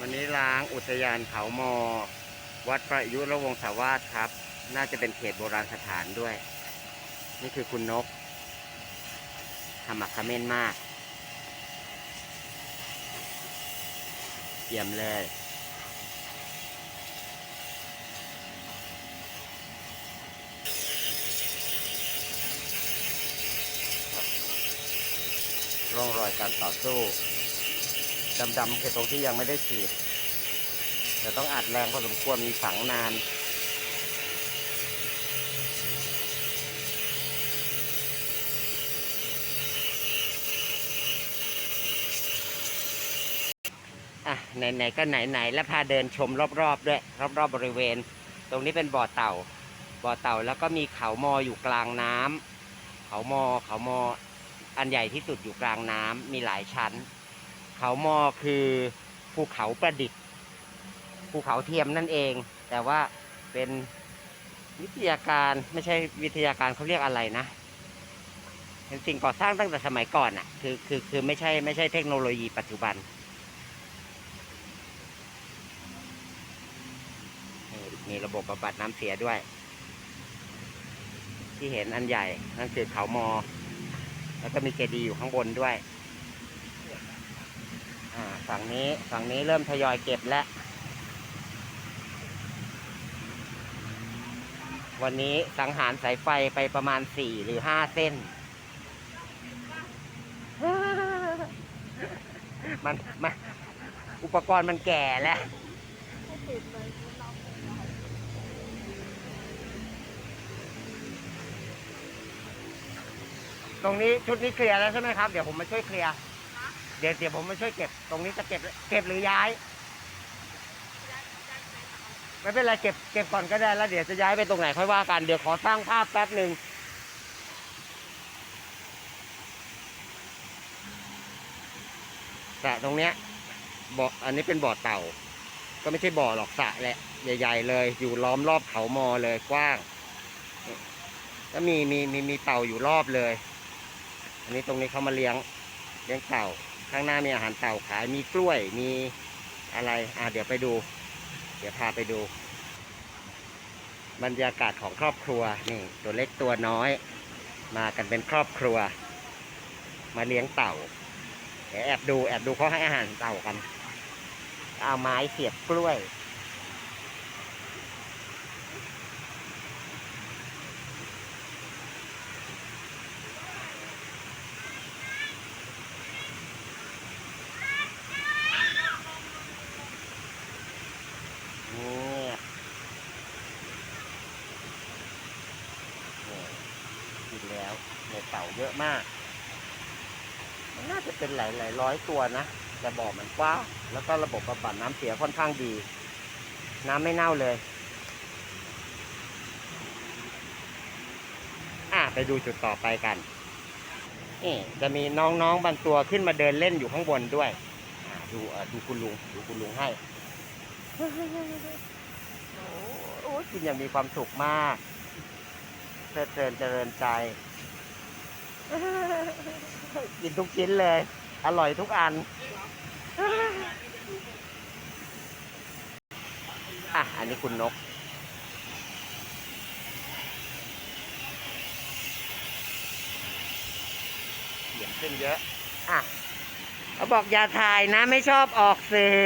วันนี้ล้างอุทยานเขามอ วัดประยุรวงศาวาสครับ น่าจะเป็นเขตโบราณสถานด้วย นี่คือคุณนกทำหมักเขม้นมากเยี่ยมเลยร่องรอยการต่อสู้ ดำๆคือตรงที่ยังไม่ได้ฉีดแต่ต้องอัดแรงพอสมควรมีฝังนาน อะ ไหน ๆ ก็ไหน ๆ แล้วพาเดินชมรอบ ๆ ด้วย รอบ ๆ บริเวณ ตรงนี้เป็นบ่อเต่า บ่อเต่าแล้วก็มีเขามออยู่กลางน้ำเขามอเขามออันใหญ่ที่สุดอยู่กลางน้ำมีหลายชั้น เขามอคือภูเขาประดิษฐ์ภูเขาเทียมนั่นเอง แต่ว่าเป็นวิทยาการไม่ใช่วิทยาการเขาเรียกอะไรนะเป็นสิ่งก่อสร้างตั้งแต่สมัยก่อนอะ คือคือคือไม่ใช่ไม่ใช่เทคโนโลยีปัจจุบันมีระบบบำบัดน้ำเสียด้วย ที่เห็นอันใหญ่นั่นคือเขามอ แล้วก็มีเจดีย์อยู่ข้างบนด้วย ฝั่งนี้ฝั่งนี้เริ่มทยอยเก็บแล้ว วันนี้สังหารสายไฟไปประมาณสี่หรือห้าเส้น มันมันอุปกรณ์มันแก่แล้วตรงนี้ชุดนี้เคลียร์แล้วใช่ไหมครับ เดี๋ยวผมมาช่วยเคลียร์ เดี๋ยวเดี๋ยวผมมาช่วยเก็บ ตรงนี้จะเก็บเก็บหรือย้าย ไม่เป็นไรเก็บเก็บก่อนก็ได้แล้วเดี๋ยวจะย้ายไปตรงไหนค่อยว่ากัน เดี๋ยวขอสร้างภาพแป๊บหนึ่งสระตรงเนี้ยบ่ออันนี้เป็นบ่อเต่า ก็ไม่ใช่บ่อหรอกสระแหละใหญ่ ๆ เลย อยู่ล้อมรอบเขามอเลยกว้างก็มีมีมีมีเต่าอยู่รอบเลย อันนี้ตรงนี้เขามาเลี้ยงเลี้ยงเต่า ข้างหน้ามีอาหารเต่าขายมีกล้วยมีอะไรอ่าเดี๋ยวไปดู เดี๋ยวพาไปดู บรรยากาศของครอบครัวนี่ตัวเล็กตัวน้อย มากันเป็นครอบครัว มาเลี้ยงเต่าเดี๋ยวแอบดูแอบดูเขาให้อาหารเต่ากัน เอาไม้เสียบกล้วย นี่นี่กินแล้ว ในเต่าเยอะมาก มันน่าจะเป็นหลายหลายร้อยตัวนะ แต่บ่อมันกว้างแล้วก็ระบบบำบัดน้ำเสียค่อนข้างดี น้ำไม่เน่าเลย อะไปดูจุดต่อไปกันนี่จะมีน้องๆบางตัวขึ้นมาเดินเล่นอยู่ข้างบนด้วยดูดูคุณลุงดูคุณลุงให้โอ้โหกินอย่างมีความสุขมากเพลิดเพลินเจริญใจ กินทุกชิ้นเลย อร่อยทุกอัน อะ อันนี้คุณนกเขียนขึ้นเยอะ อะเขาบอกอย่าถ่ายนะไม่ชอบออกสื่อ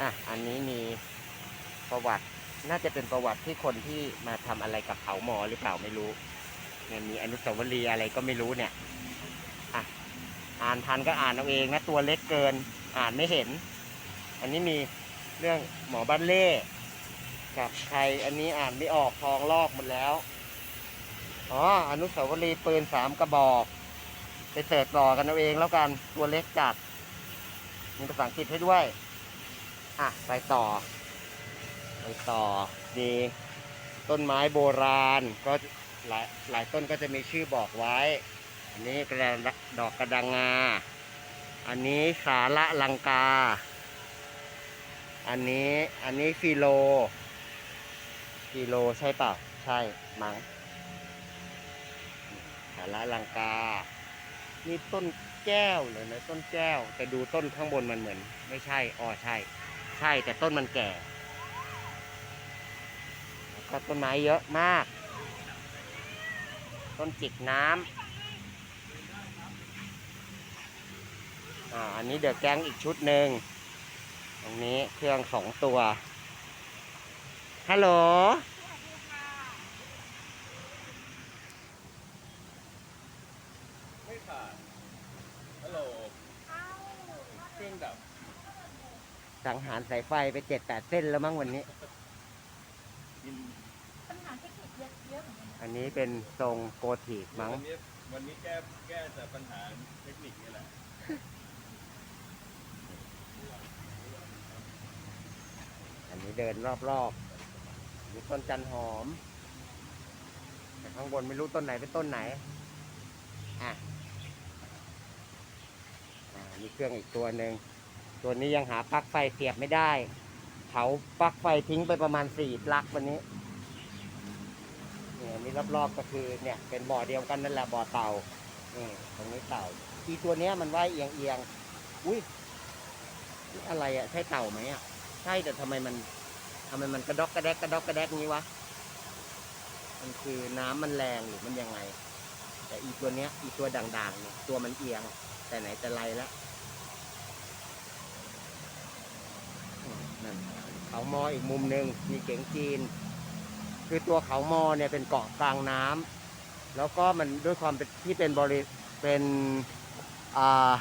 อะ อันนี้มีประวัติ น่าจะเป็นประวัติที่คนที่มาทำอะไรกับเขาหมอหรือเปล่าไม่รู้ เนี่ยมีอนุสาวรีย์อะไรก็ไม่รู้เนี่ยอะอ่านทันก็อ่านเอาเองนะตัวเล็กเกินอ่านไม่เห็น อันนี้มีเรื่องหมอบ้านเล่กับใครอันนี้อ่านไม่ออกทองลอกหมดแล้วอ๋ออนุสาวรีย์ปืนสามกระบอก ไปเสิร์ชต่อกันเอาเองแล้วกันตัวเล็กจัด มีภาษาอังกฤษให้ด้วย อะ ไปต่อ ไปต่อมีต้นไม้โบราณก็ หลายหลายต้นก็จะมีชื่อบอกไว้ อันนี้กระดดอกกระดังงา อันนี้สาระลังกา อันนี้อันนี้ฟิโล ฟิโลใช่เปล่า ใช่มั้งสาระลังกา นี่ต้นแก้วเลยนะต้นแก้ว แต่ดูต้นข้างบนมันเหมือน ไม่ใช่ อ๋อใช่ ใช่แต่ต้นมันแก่ก็ต้นไม้เยอะมาก ต้นจิกน้ำอ่าอันนี้เดอะแก๊งอีกชุดหนึ่งตรงนี้เครื่องสองตัวฮัลโหลไม่ขาดฮัลโหลเครื่องดับสังหารสายไฟไปเจ็ดแปดเส้นแล้วมั้งวันนี้ อะเยอะเหมือนกันอันนี้เป็นทรงโกธิกมั้ง วันนี้วันนี้แก้แก้แต่ปัญหาเทคนิคนี่แหละ อันนี้เดินรอบๆมีต้นจันหอม แต่ข้างบนไม่รู้ต้นไหนเป็นต้นไหน อะอ่ามีเครื่องอีกตัวหนึ่ง ตัวนี้ยังหาปลั๊กไฟเสียบไม่ได้เผาปลั๊กไฟทิ้งไปประมาณสี่ปลั๊กวันนี้เนี่ย อันนี้รอบๆก็คือเนี่ยเป็นบ่อเดียวกันนั่นแหละบ่อเต่านี่ตรงนี้เต่า อีตัวเนี้ยมันว่ายเอียงเอียงๆอุ้ยอะไรอะใช่เต่าไหมอะใช่แต่ทำไมมันทำไมมันกระดอกกระแดกกระดอกกระแดกงี้วะมันคือน้ำมันแรงหรือมันยังไง แต่อีตัวเนี้ย อีตัวด่างๆเนี่ยตัวมันเอียง แต่ไหนแต่ไรแล้วนั่นเขามออีกมุมหนึ่งมีเก๋งจีน คือตัวเขามอเนี่ยเป็นเกาะกลางน้ำแล้วก็มันด้วยความเป็นที่เป็นบริเป็นอ่า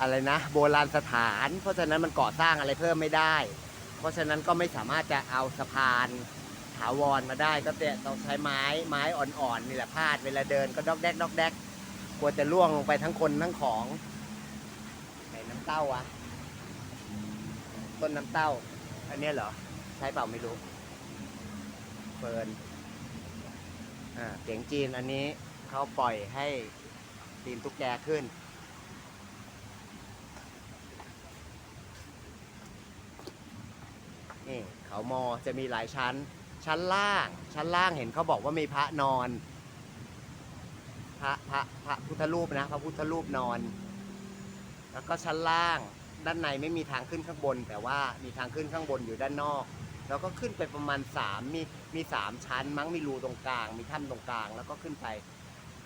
อะไรนะ โบราณสถาน เพราะฉะนั้นมันก่อสร้างอะไรเพิ่มไม่ได้ เพราะฉะนั้นก็ไม่สามารถจะเอาสะพานถาวรมาได้ก็แต่ต้องใช้ไม้ไม้อ่อนๆนี่แหละพาดเวลาเดินก็ดอกแดกดอกแดกกลัวจะล่วงลงไปทั้งคนทั้งของไหนน้ำเต้าอะต้นน้ำเต้า อันนี้เหรอ ใช้เปล่าไม่รู้ ฟิร์นอ่าเสียงจีนอันนี้เขาปล่อยให้ตีนตุ๊กแกขึ้น นี่เขามอจะมีหลายชั้น ชั้นล่าง ชั้นล่างเห็นเขาบอกว่ามีพระนอน พระพระพระพุทธรูปนะ พระพุทธรูปนอน แล้วก็ชั้นล่าง ด้านในไม่มีทางขึ้นข้างบน แต่ว่ามีทางขึ้นข้างบนอยู่ด้านนอก แล้วก็ขึ้นไปประมาณสามมีมีสามชั้น มั้งมีรูตรงกลาง มีถ้ำตรงกลาง แล้วก็ขึ้นไป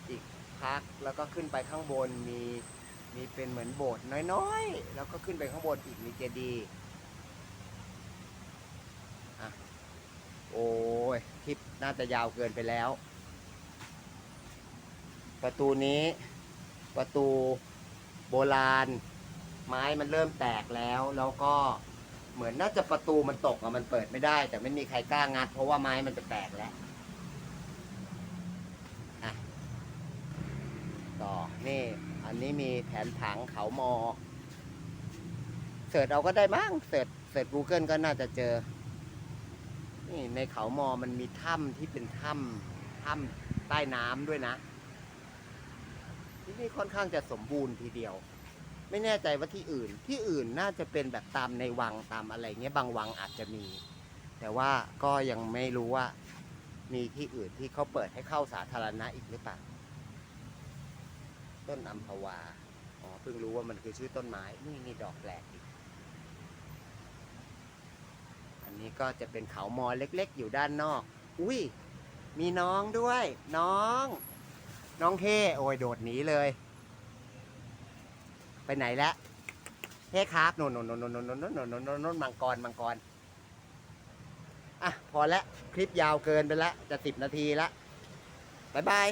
อีกพักแล้วก็ขึ้นไปข้างบนมีมีเป็นเหมือนโบสถ์น้อยๆ แล้วก็ขึ้นไปข้างบนอีกมีเจดีย์อะโอ้ยคลิปน่าจะยาวเกินไปแล้ว ประตูนี้ประตูโบราณ ไม้มันเริ่มแตกแล้วแล้วก็ เหมือนน่าจะประตูมันตกอะมันเปิดไม่ได้ แต่ไม่มีใครกล้างัด เพราะว่าไม้มันจะแตกแล้วอะต่อนี่ อันนี้มีแผนผังเขามอเสิร์ชเอาก็ได้มั้งเสิร์ชเสิร์ช Google ก็น่าจะเจอ นี่ในเขามอมันมีถ้ำที่เป็นถ้ำถ้ำใต้น้ำด้วยนะ ที่นี่ค่อนข้างจะสมบูรณ์ทีเดียว ไม่แน่ใจว่าที่อื่น ที่อื่นน่าจะเป็นแบบตามในวังตามอะไรเงี้ยบางวังอาจจะมี แต่ว่าก็ยังไม่รู้ว่า มีที่อื่นที่เขาเปิดให้เข้าสาธารณะอีกหรือเปล่าต้นอัมพวาอ๋อเพิ่งรู้ว่ามันคือชื่อต้นไม้นี่นี่ดอกแปลกอีกอันนี้ก็จะเป็นเขามอเล็ก ๆ อยู่ด้านนอก อุ้ยมีน้องด้วย น้อง น้องเทโอ้ยโดดหนีเลย ไปไหนแล้วเฮ้ครับโน่นโน่นโน่นโน่นโน่นโน่นโน่นโน่นโน่นโน่นมังกรมังกรอะพอแล้วคลิปยาวเกินไปแล้วจะสิบนาทีแล้วบ๊ายบาย